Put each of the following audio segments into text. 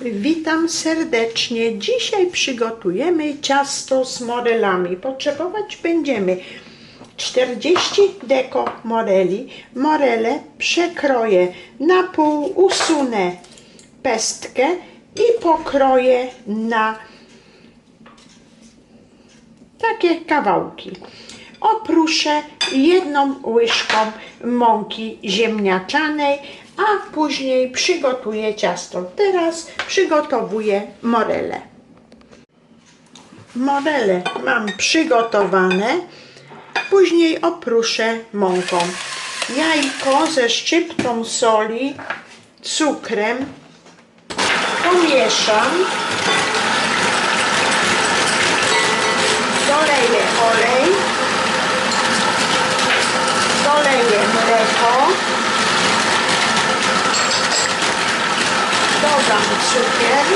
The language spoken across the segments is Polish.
Witam serdecznie. Dzisiaj przygotujemy ciasto z morelami. Potrzebować będziemy 40 deko moreli. Morele przekroję na pół, usunę pestkę i pokroję na takie kawałki. Opruszę jedną łyżką mąki ziemniaczanej, a później przygotuję ciasto. Teraz przygotowuję morele. Morele mam przygotowane, później opruszę mąką. Jajko ze szczyptą soli, cukrem pomieszam. Doleję olej, doleję mleko, dodam cukier,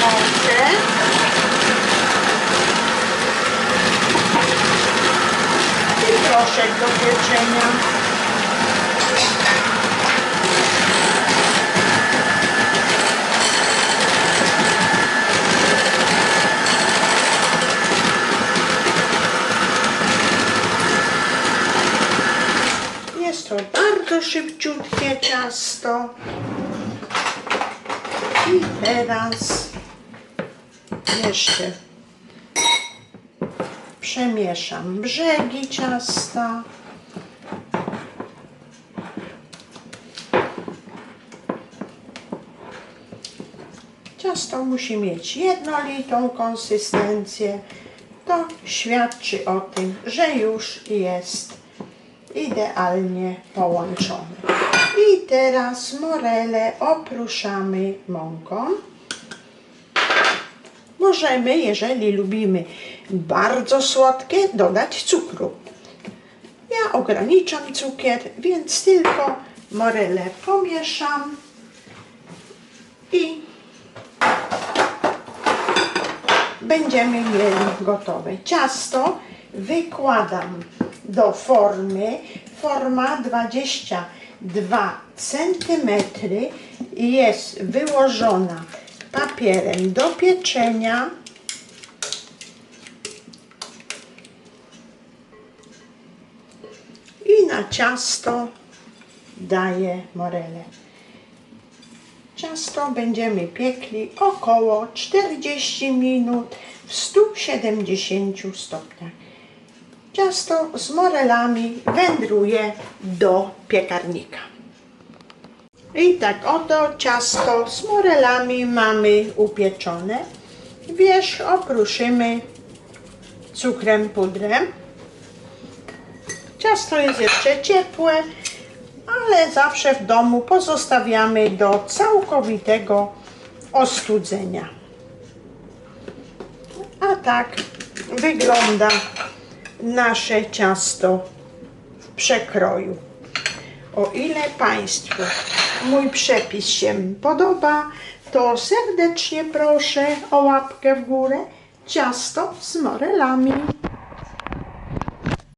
mąkę, proszek do pieczenia. Jest to bardzo szybciutkie ciasto. I teraz jeszcze przemieszam brzegi ciasta. Ciasto musi mieć jednolitą konsystencję. To świadczy o tym, że już jest idealnie połączone. I teraz morele opruszamy mąką. Możemy, jeżeli lubimy bardzo słodkie, dodać cukru. Ja ograniczam cukier, więc tylko morele pomieszam i będziemy mieli gotowe. Ciasto wykładam do formy. Forma 22 cm jest wyłożona papierem do pieczenia. I na ciasto daję morele. Ciasto będziemy piekli około 40 minut w 170 stopniach. Ciasto z morelami wędruje do piekarnika. I tak oto ciasto z morelami mamy upieczone. Wierzch opruszymy cukrem pudrem. Ciasto jest jeszcze ciepłe, ale zawsze w domu pozostawiamy do całkowitego ostudzenia. A tak wygląda nasze ciasto w przekroju. O ile Państwu mój przepis się podoba, to serdecznie proszę o łapkę w górę. Ciasto z morelami.